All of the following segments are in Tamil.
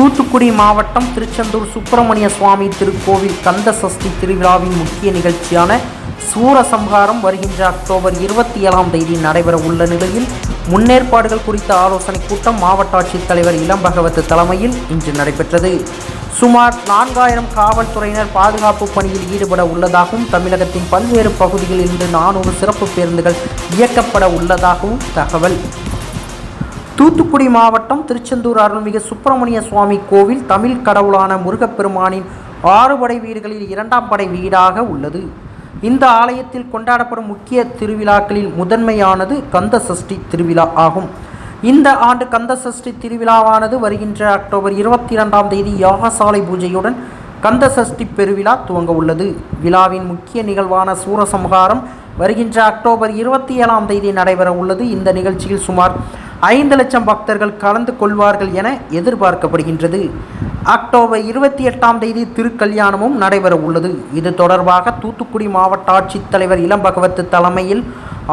தூத்துக்குடி மாவட்டம் திருச்செந்தூர் சுப்பிரமணிய சுவாமி திருக்கோவில் கந்த சஷ்டி திருவிழாவின் முக்கிய நிகழ்ச்சியான சூரசம்ஹாரம் வருகின்ற அக்டோபர் இருபத்தி ஏழாம் தேதி நடைபெற உள்ள நிலையில் முன்னேற்பாடுகள் குறித்த ஆலோசனைக் கூட்டம் மாவட்ட ஆட்சித்தலைவர் இளம் பகவத் தலைமையில் இன்று நடைபெற்றது. சுமார் நான்காயிரம் காவல்துறையினர் பாதுகாப்பு பணியில் ஈடுபட உள்ளதாகவும் தமிழகத்தின் பல்வேறு பகுதிகளில் இருந்து நானூறு சிறப்பு பேருந்துகள் இயக்கப்பட உள்ளதாகவும் தகவல். தூத்துக்குடி மாவட்டம் திருச்செந்தூர் அருள்மிகு சுப்பிரமணிய சுவாமி கோவில் தமிழ் கடவுளான முருகப்பெருமானின் ஆறு படை வீடுகளில் இரண்டாம் படை வீடாக உள்ளது. இந்த ஆலயத்தில் கொண்டாடப்படும் முக்கிய திருவிழாக்களில் முதன்மையானது கந்த சஷ்டி திருவிழா ஆகும். இந்த ஆண்டு கந்த சஷ்டி திருவிழாவானது வருகின்ற அக்டோபர் இருபத்தி இரண்டாம் தேதி யாகசாலை பூஜையுடன் கந்த சஷ்டி பெருவிழா துவங்க உள்ளது. விழாவின் முக்கிய நிகழ்வான சூரசம்ஹாரம் வருகின்ற அக்டோபர் இருபத்தி ஏழாம் தேதி நடைபெற உள்ளது. இந்த நிகழ்ச்சியில் சுமார் ஐந்து லட்சம் பக்தர்கள் கலந்து கொள்வார்கள் என எதிர்பார்க்கப்படுகின்றது. அக்டோபர் இருபத்தி எட்டாம் தேதி திருக்கல்யாணமும் நடைபெற உள்ளது. இது தொடர்பாக தூத்துக்குடி மாவட்ட ஆட்சித்தலைவர் இளம் பகவத்து தலைமையில்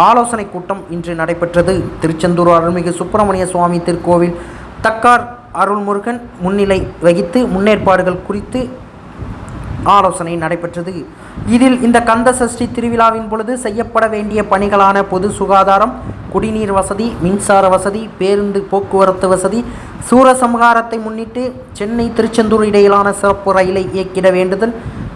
ஆலோசனை கூட்டம் இன்று நடைபெற்றது. திருச்செந்தூர் அருள்மிகு சுப்பிரமணிய சுவாமி திருக்கோவில் தக்கார் அருள்முருகன் முன்னிலை வகித்து முன்னேற்பாடுகள் குறித்து ஆலோசனை நடைபெற்றது. இதில் இந்த கந்த சஷ்டி திருவிழாவின் பொழுது செய்யப்பட வேண்டிய பணிகளான பொது சுகாதாரம் குடிநீர் வசதி மின்சார வசதி பேருந்து போக்குவரத்து வசதி சூரசம்ஹாரத்தை முன்னிட்டு சென்னை திருச்செந்தூர் இடையிலான சிறப்பு ரயிலை இயக்கிட வேண்டுதல்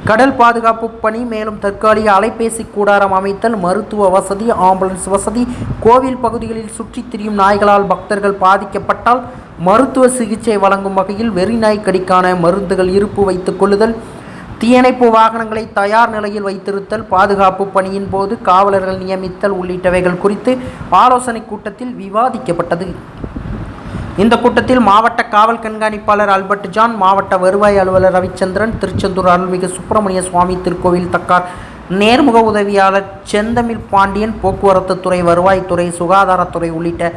கடல் பாதுகாப்பு பணி மேலும் தற்காலிக அலைபேசி கூடாரம் அமைத்தல் மருத்துவ வசதி ஆம்புலன்ஸ் வசதி கோவில் பகுதிகளில் சுற்றித் திரியும் நாய்களால் பக்தர்கள் பாதிக்கப்பட்டால் மருத்துவ சிகிச்சை வழங்கும் வகையில் வெறிநாய் கடிக்கான மருந்துகள் இருப்பு வைத்துக் கொள்ளுதல் தீயணைப்பு வாகனங்களை தயார் நிலையில் வைத்திருத்தல் பாதுகாப்பு பணியின் போது காவலர்கள் நியமித்தல் உள்ளிட்டவைகள் குறித்து ஆலோசனை கூட்டத்தில் விவாதிக்கப்பட்டது. இந்த கூட்டத்தில் மாவட்ட காவல் கண்காணிப்பாளர் அல்பர்ட் ஜான் மாவட்ட வருவாய் அலுவலர் ரவிச்சந்திரன் திருச்செந்தூர் அருள்மிகு சுப்பிரமணிய சுவாமி திருக்கோவில் தக்கார் நேர்முக உதவியாளர் செந்தமிழ் பாண்டியன் போக்குவரத்து துறை வருவாய்த்துறை சுகாதாரத்துறை உள்ளிட்ட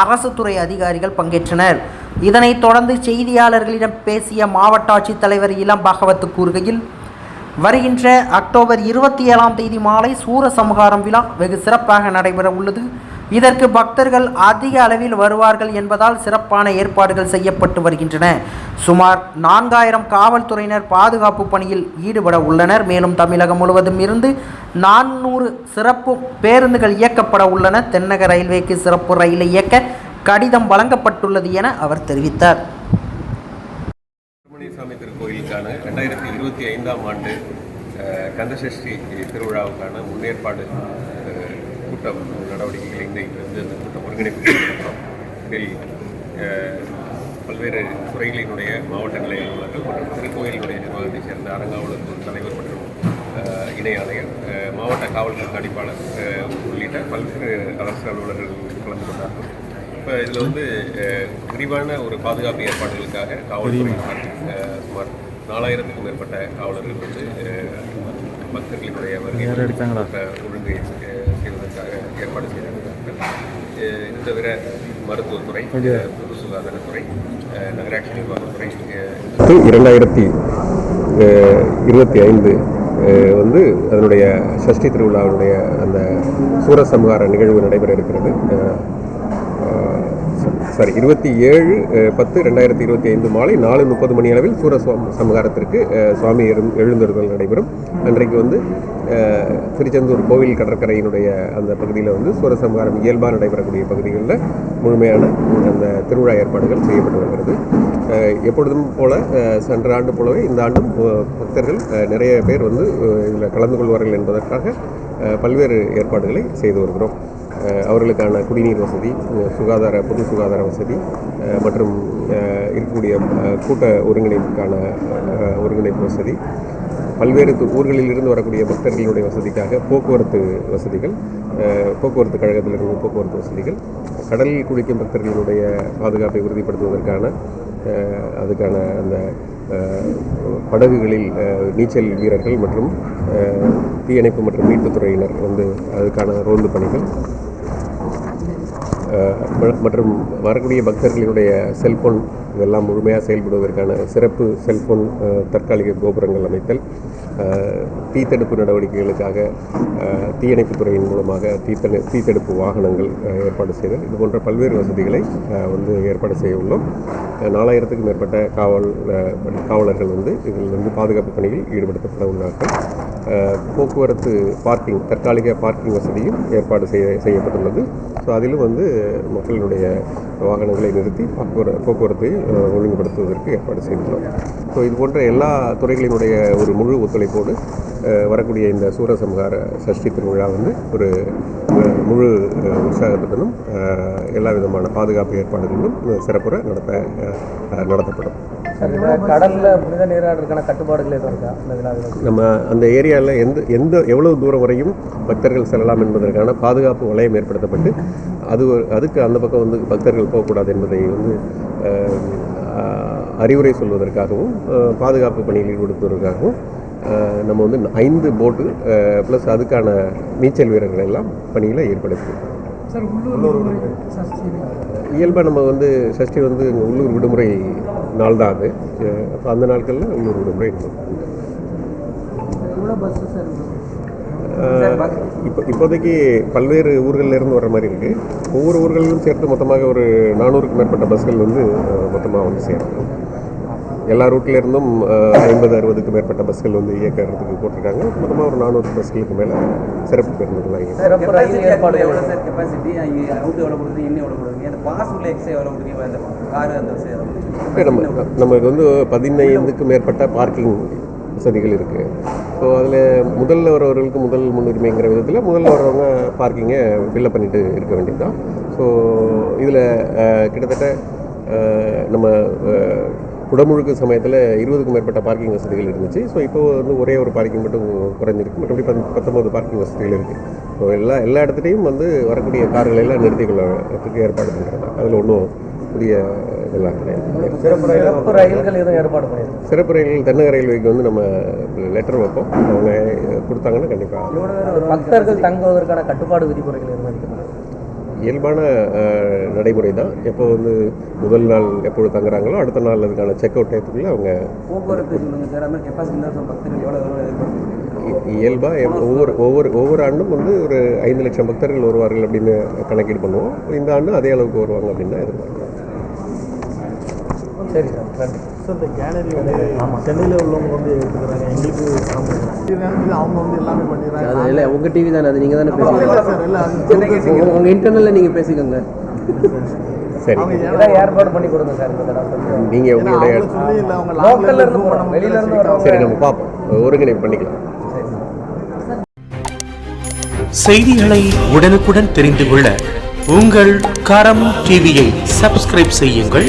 அரசு துறை அதிகாரிகள் பங்கேற்றனர். இதனைத் தொடர்ந்து செய்தியாளர்களிடம் பேசிய மாவட்ட ஆட்சித்தலைவர் இளம் பாகவத்து கூறுகையில் வருகின்ற அக்டோபர் இருபத்தி ஏழாம் தேதி மாலை சூரசம்ஹாரம் விழா வெகு சிறப்பாக நடைபெற உள்ளது. இதற்கு பக்தர்கள் அதிக அளவில் வருவார்கள் என்பதால் சிறப்பான ஏற்பாடுகள் செய்யப்பட்டு வருகின்றன. சுமார் நான்காயிரம் காவல்துறையினர் பாதுகாப்பு பணியில் ஈடுபட உள்ளனர். மேலும் தமிழகம் முழுவதும் இருந்து நானூறு சிறப்பு பேருந்துகள் இயக்கப்பட உள்ளன. தென்னக ரயில்வேக்கு சிறப்பு ரயிலை இயக்க கடிதம் வழங்கப்பட்டுள்ளது என அவர் தெரிவித்தார். திருக்கோயிலுக்கான ரெண்டாயிரத்தி இருபத்தி ஐந்தாம் ஆண்டு கந்தசஷ்டி திருவிழாவுக்கான முன்னேற்பாடு கூட்டம் நடவடிக்கைகளை இன்றைக்கு வந்து அந்த கூட்டம் ஒருங்கிணைப்பு இதில் பல்வேறு துறைகளினுடைய மாவட்ட நிலைய அலுவலர்கள் மற்றும் திருக்கோயிலினுடைய நிர்வாகத்தைச் சேர்ந்த அரங்காவலர் தலைவர் மற்றும் இணை ஆணையர் மாவட்ட காவல் கண்காணிப்பாளர் உள்ளிட்ட பல்வேறு அரசு அலுவலர்கள் கலந்து கொண்டார்கள். இப்போ இதில் வந்து விரிவான ஒரு பாதுகாப்பு ஏற்பாடுகளுக்காக காவல்துறை சுமார் நாலாயிரத்துக்கும் மேற்பட்ட காவலர்கள் வந்து பக்தர்களினுடைய வருகை ஒழுங்கை செய்வதற்காக ஏற்பாடு செய்திருக்கிறார்கள் இது தவிர மருத்துவத்துறை பொது சுகாதாரத்துறை நகராட்சி நிர்வாகத்துறை இரண்டாயிரத்தி இருபத்தி ஐந்து வந்து அதனுடைய சஷ்டி திருவிழாவினுடைய அந்த சூரசம்ஹார நிகழ்வு நடைபெற இருக்கிறது. சாரி இருபத்தி ஏழு பத்து ரெண்டாயிரத்தி இருபத்தி ஐந்து மாலை நாலு முப்பது மணி அளவில் சூர சமகாரத்திற்கு சம்ஹாரத்திற்கு சுவாமி எழு- எழுந்தருதல் நடைபெறும். அன்றைக்கு வந்து திருச்செந்தூர் கோவில் கடற்கரையினுடைய அந்த பகுதியில் வந்து சூர சமகாரம் இயல்பாக நடைபெறக்கூடிய பகுதிகளில் முழுமையான அந்த திருவிழா ஏற்பாடுகள் செய்யப்பட்டு வருகிறது. எப்பொழுதும் போல சென்ற ஆண்டு போலவே இந்த ஆண்டும் பக்தர்கள் நிறைய பேர் வந்து இதில் கலந்து கொள்வார்கள் என்பதற்காக பல்வேறு ஏற்பாடுகளை செய்து வருகிறோம். அவர்களுக்கான குடிநீர் வசதி சுகாதார பொது சுகாதார வசதி மற்றும் இருக்கக்கூடிய கூட்ட ஒருங்கிணைப்புக்கான ஒருங்கிணைப்பு வசதி பல்வேறு ஊர்களில் இருந்து வரக்கூடிய பக்தர்களுடைய வசதிக்காக போக்குவரத்து வசதிகள் போக்குவரத்து கழகத்தில் இருந்து போக்குவரத்து வசதிகள் கடலில் குளிக்கும் பக்தர்களுடைய பாதுகாப்பை உறுதிப்படுத்துவதற்கான அதுக்கான அந்த படகுகளில் நீச்சல் வீரர்கள் மற்றும் தீயணைப்பு மற்றும் மீட்புத்துறையினர் வந்து அதுக்கான ரோந்து பணிகள் 呃不 மற்றும் வரக்கூடிய பக்தர்களினுடைய செல்போன் இதெல்லாம் முழுமையாக செயல்படுவதற்கான சிறப்பு செல்போன் தற்காலிக கோபுரங்கள் அமைத்தல் தீ தடுப்பு நடவடிக்கைகளுக்காக அஹ், தீயணைப்புத் துறையின் மூலமாக தீத்தணு தீத்தடுப்பு வாகனங்கள் ஏற்பாடு செய்தல். இது போன்ற பல்வேறு வசதிகளை வந்து ஏற்பாடு செய்ய உள்ளோம். நாலாயிரத்துக்கும் மேற்பட்ட காவல் காவலர்கள் வந்து இதில் வந்து பாதுகாப்பு பணியில் ஈடுபடுத்தப்பட உள்ளார்கள். போக்குவரத்து பார்க்கிங் தற்காலிக பார்க்கிங் வசதியும் ஏற்பாடு செய்ய செய்யப்பட்டுள்ளது. ஸோ அதிலும் வந்து மக்களினுடைய வாகனங்களை நிறுத்தி போக்குவர போக்குவரத்தை ஒழுங்குபடுத்துவதற்கு ஏற்பாடு செய்துள்ளோம். ஸோ இது போன்ற எல்லா துறைகளினுடைய ஒரு முழு ஒத்துழைப்போடு வரக்கூடிய இந்த சூரசம்ஹார சஷ்டி திருவிழா வந்து ஒரு முழு உற்சாகத்துடனும் எல்லா விதமான பாதுகாப்பு ஏற்பாடுகளும் சிறப்புற நடத்த நடத்தப்படும். கடல்ல புனித நீராடுறதுக்கான கட்டுப்பாடுகள் எதுவும் இருக்கா? விழாவில் நம்ம அந்த ஏரியாவில் எந்த எந்த எவ்வளவு தூரம் வரையும் பக்தர்கள் செல்லலாம் என்பதற்கான பாதுகாப்பு வளையம் ஏற்படுத்தப்பட்டு அது ஒரு- அதுக்கு அந்த பக்கம் வந்து பக்தர்கள் போகக்கூடாது என்பதை வந்து அறிவுரை சொல்வதற்காகவும் பாதுகாப்பு பணியில் ஈடுபடுத்துவதற்காகவும் நம்ம வந்து ஐந்து போட்டு ப்ளஸ் அதுக்கான நீச்சல் வீரர்கள் எல்லாம் பணியில் ஈடுபடுத்தி இயல்பாக நம்ம வந்து சஷ்டி வந்து இங்க உள்ளூர் விடுமுறை நாள் தான் அது அப்போ அந்த நாட்களில் உள்ளூர் விடுமுறை இருக்கும். இப்போ இப்போதைக்கு பல்வேறு ஊர்கள்ல இருந்து வர மாதிரி இருக்குது ஒவ்வொரு ஊர்களிலும் சேர்த்து மொத்தமாக ஒரு நானூறுக்கும் மேற்பட்ட பஸ்கள் வந்து மொத்தமாக வந்து சேரும் எல்லா ரூட்ல இருந்தும் ஐம்பது அறுபதுக்கு மேற்பட்ட பஸ்கள் வந்து இயக்கிறதுக்கு போட்டிருக்காங்க. மொத்தமாக ஒரு நானூறு பஸ்களுக்கு மேலே சிறப்பு பேருந்துகள் இயக்கம் கார் அந்த நம்ம நமக்கு வந்து பதினைந்துக்கு மேற்பட்ட பார்க்கிங் வசதிகள் இருக்குது ஸோ அதில் முதல்ல வரவர்களுக்கு முதல் முன்னுரிமைங்கிற விதத்தில் முதல்ல வரவங்க பார்க்கிங்கை ஃபில்லப் பண்ணிட்டு இருக்க வேண்டியது தான் ஸோ இதில் கிட்டத்தட்ட நம்ம குடமுழுக்கு சமயத்தில் இருபதுக்கும் மேற்பட்ட பார்க்கிங் வசதிகள் இருந்துச்சு. ஸோ இப்போ வந்து ஒரே ஒரு பார்க்கிங் மட்டும் குறைஞ்சிருக்கு. மற்றபடி பத் பத்தொம்பது பார்க்கிங் வசதிகள் இருக்குது ஸோ எல்லா எல்லா இடத்துலையும் வந்து வரக்கூடிய கார்களை எல்லாம் நிறுத்திக் கொள்ளறதுக்கு ஏற்பாடு பண்ணுறாங்க அதில் ஒன்றும் புதிய இதெல்லாம் கிடையாது. சிறப்பு ரயில்கள் எதுவும் ஏற்பாடு பண்ணியிருக்கோம் சிறப்பு ரயில்கள் தென்னக ரயில்வேக்கு வந்து நம்ம லெட்டர் வைப்போம். அவங்க கொடுத்தாங்கன்னா கண்டிப்பாக பக்தர்கள் தங்குவதற்கான கட்டுப்பாடு விதிமுறைகள் எதுவும் இயல்பான நடைமுறை தான் எப்போ வந்து முதல் நாள் எப்பொழுது தங்குறாங்களோ அடுத்த நாள் அதுக்கான செக் அவுட் டயத்துக்குள்ளே அவங்க போக்குவரத்து சொல்லுங்க சார். அது மாதிரி கெப்பாசிட்டி தான் பக்தர்கள் எவ்வளோ எவ்வளோ எதிர்பார்க்குறீங்க? இயல்பாக ஒவ்வொரு ஒவ்வொரு ஒவ்வொரு ஆண்டும் வந்து ஒரு ஐந்து லட்சம் பக்தர்கள் வருவார்கள் அப்படின்னு கணக்கீடு பண்ணுவோம். இந்த ஆண்டும் அதே அளவுக்கு வருவாங்க அப்படின்னு தான் எதிர்பார்க்குறோம் சரி சார் நன்றி. சார் இந்த கேலரி வந்து சென்னையில் உள்ளவங்க வந்து எடுத்துக்கிறாங்க. எங்களுக்கு நேரத்தில் அவங்க வந்து எல்லாமே பண்ணிடுறாங்க. அது இல்லை உங்கள் டிவி தானே அது நீங்கள் தானே அது உங்கள் இன்டர்னலில் நீங்கள் பேசிக்கோங்க. சரி. ஏற்பாடு பண்ணி கொடுங்க சார் இந்த தடவை நீங்கள் உங்களுடைய லோக்கல்ல இருந்து போகிறோம் வெளியில இருந்து சரி நம்ம பார்ப்போம் ஒருங்கிணைப்பு பண்ணிக்கலாம். செய்திகளை உடனுக்குடன் தெரிந்து கொள்ள உங்கள் கரம் டிவியை சப்ஸ்கிரைப் செய்யுங்கள்.